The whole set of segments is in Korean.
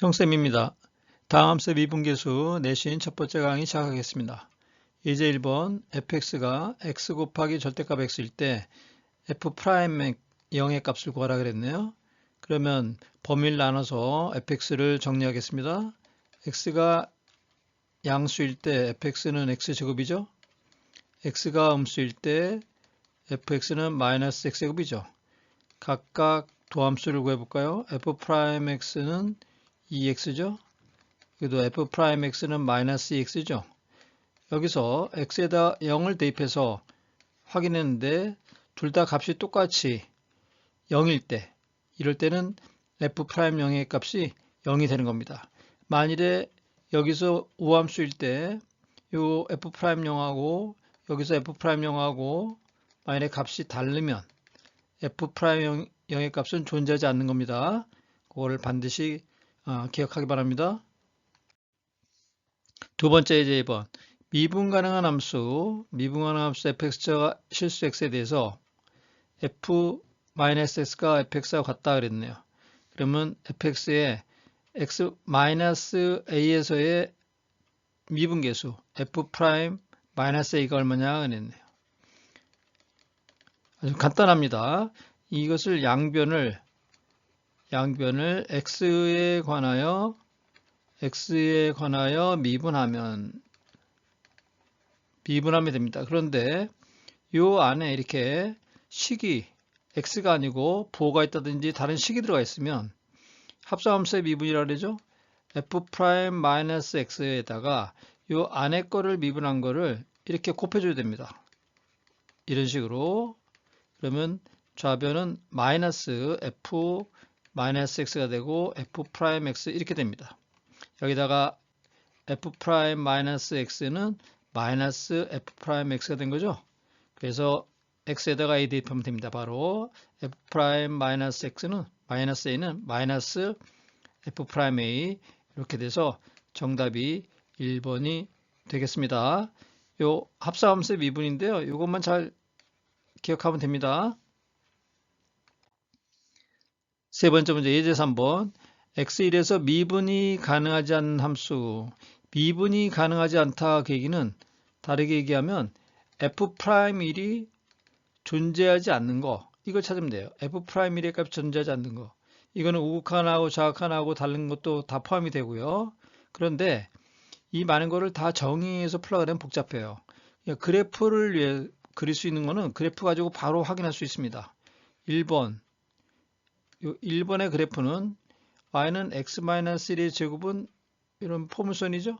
형쌤입니다. 다음수 미분계수 내신 첫 번째 강의 시작하겠습니다. 이제 1번 fx가 x 곱하기 절대값 x일 때 f'의 0의 값을 구하라 그랬네요. 그러면 범위를 나눠서 fx를 정리하겠습니다. x가 양수일 때 fx는 x제곱이죠. x가 음수일 때 fx는 마이너스 x제곱이죠. 각각 도함수를 구해볼까요? f'x는 2x죠. 그래도 f'x는 마이너스 2x죠. 여기서 x에다 0을 대입해서 확인했는데 둘 다 값이 똑같이 0일 때 이럴 때는 f'0의 값이 0이 되는 겁니다. 만일에 여기서 우함수일 때이 f'0하고 여기서 f'0하고 만일에 값이 다르면 f'0의 값은 존재하지 않는 겁니다. 그거를 반드시 어, 기억하기 바랍니다. 두 번째 이제 2번 미분 가능한 함수 미분 가능한 함수 fx가 실수 x에 대해서 f-x가 fx와 같다 그랬네요. 그러면 fx의 x-a에서의 미분계수 f'-a가 얼마냐 그랬네요. 아주 간단합니다. 이것을 양변을 양변을 x에 관하여 x에 관하여 미분하면 미분하면 됩니다. 그런데 이 안에 이렇게 식이 x가 아니고 부호가 있다든지 다른 식이 들어가 있으면 합성함수의 미분이라 그러죠. f'-x에다가 이 안에 거를 미분한 거를 이렇게 곱해줘야 됩니다. 이런 식으로 그러면 좌변은 마이너스 f 마이너스 x가 되고 f 프라임 x 이렇게 됩니다. 여기다가 f 프라임 마이너스 x는 마이너스 f 프라임 x가 된 거죠. 그래서 x에다가 a 대입하면 됩니다. 바로 f 프라임 마이너스 x는 마이너스 a는 마이너스 f 프라임 a 이렇게 돼서 정답이 1번이 되겠습니다. 요 합사함수의 미분인데요. 이것만 잘 기억하면 됩니다. 세 번째 문제 예제 3번 x1에서 미분이 가능하지 않는 함수 미분이 가능하지 않다 계기는 다르게 얘기하면 f'1이 존재하지 않는 거 이걸 찾으면 돼요. f'1의 값이 존재하지 않는 거 이거는 우극 하나하고 좌극 하나하고 다른 것도 다 포함이 되고요. 그런데 이 많은 거를 다 정의해서 풀어가 되면 복잡해요. 그래프를 위해 그릴 수 있는 거는 그래프 가지고 바로 확인할 수 있습니다. 1번 1번의 그래프는 y는 x-1의 제곱은 이런 포물선이죠.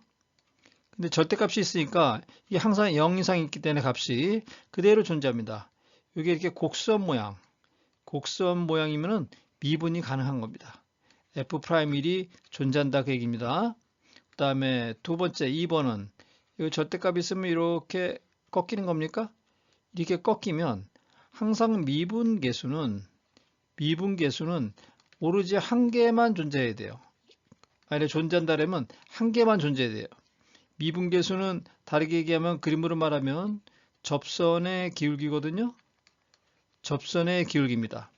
근데 절대값이 있으니까 이게 항상 0 이상 있기 때문에 값이 그대로 존재합니다. 이게 이렇게 곡선 모양, 곡선 모양이면은 미분이 가능한 겁니다. f'1이 존재한다 그 얘기입니다. 그 다음에 두 번째 2번은 이 절대값이 있으면 이렇게 꺾이는 겁니까? 이렇게 꺾이면 항상 미분 계수는 미분 계수는 오로지 한 개만 존재해야 돼요. 만약에 존재한다면 한 개만 존재해야 돼요. 미분 계수는 다르게 얘기하면 그림으로 말하면 접선의 기울기거든요. 접선의 기울기입니다.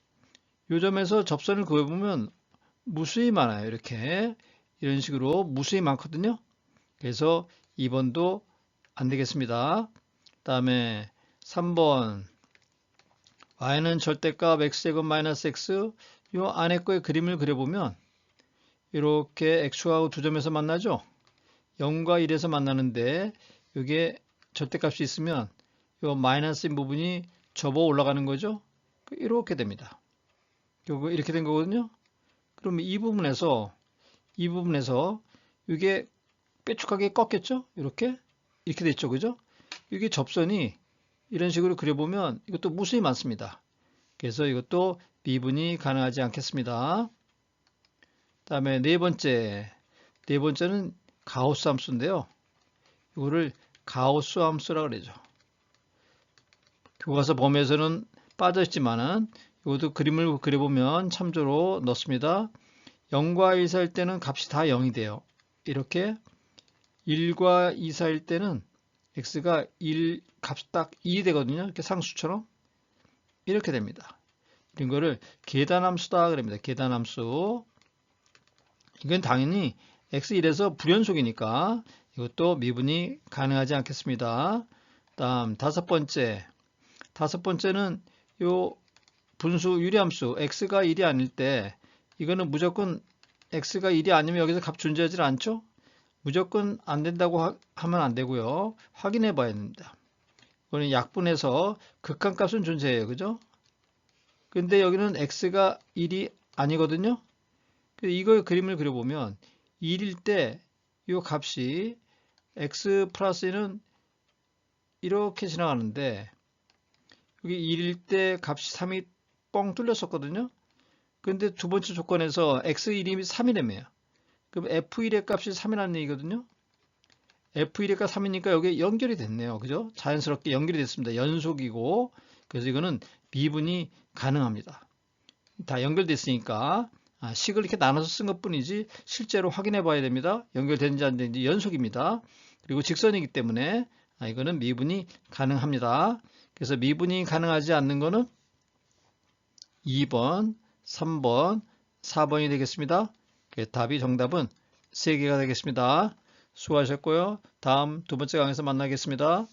요 점에서 접선을 구해보면 무수히 많아요. 이렇게 이런 식으로 무수히 많거든요. 그래서 2번도 안 되겠습니다. 다음에 3번 y는 절대값 x제곱 마이너스 x 이 안에 거의 그림을 그려보면 이렇게 x하고 두 점에서 만나죠. 0과 1에서 만나는데 이게 절대값이 있으면 이 마이너스인 부분이 접어 올라가는 거죠. 이렇게 됩니다. 요거 이렇게 된 거거든요. 그러면 이 부분에서 이 부분에서 이게 빼쭉하게 꺾였죠. 이렇게 이렇게 됐죠. 그죠? 이게 접선이 이런 식으로 그려보면 이것도 무수히 많습니다. 그래서 이것도 미분이 가능하지 않겠습니다. 다음에 네 번째, 네 번째는 가우스 함수인데요. 이거를 가우스 함수라 그러죠. 교과서 범위에서는 빠져있지만은 이것도 그림을 그려보면 참조로 넣습니다. 0과 1 사일 때는 값이 다 0이 돼요. 이렇게 1과 2 사일 때는 x가 1 값이 딱 2 되거든요. 이렇게 상수처럼 이렇게 됩니다. 이런 거를 계단함수다 그럽니다. 계단함수. 이건 당연히 x1에서 불연속이니까 이것도 미분이 가능하지 않겠습니다. 다음 다섯 번째 다섯 번째는 요 분수 유리함수 x가 1이 아닐 때 이거는 무조건 x가 1이 아니면 여기서 값 존재하지 않죠? 무조건 안 된다고 하, 하면 안 되고요. 확인해 봐야 됩니다. 이거는 약분해서 극한값은 존재해요. 그죠? 근데 여기는 x가 1이 아니거든요. 이거 그림을 그려보면 1일 때 이 값이 x 플러스 1은 이렇게 지나가는데 여기 1일 때 값이 3이 뻥 뚫렸었거든요. 근데 두 번째 조건에서 x1이 3이라며요. 그럼 f1의 값이 3이라는 얘기거든요. f1의 값 3이니까 여기 연결이 됐네요. 그죠? 자연스럽게 연결이 됐습니다. 연속이고 그래서 이거는 미분이 가능합니다. 다 연결됐으니까 아, 식을 이렇게 나눠서 쓴 것뿐이지 실제로 확인해 봐야 됩니다. 연결되는지 안 되는지 연속입니다. 그리고 직선이기 때문에 아, 이거는 미분이 가능합니다. 그래서 미분이 가능하지 않는 거는 2번, 3번, 4번이 되겠습니다. 그 답이 정답은 3개가 되겠습니다. 수고하셨고요. 다음 두 번째 강에서 만나겠습니다.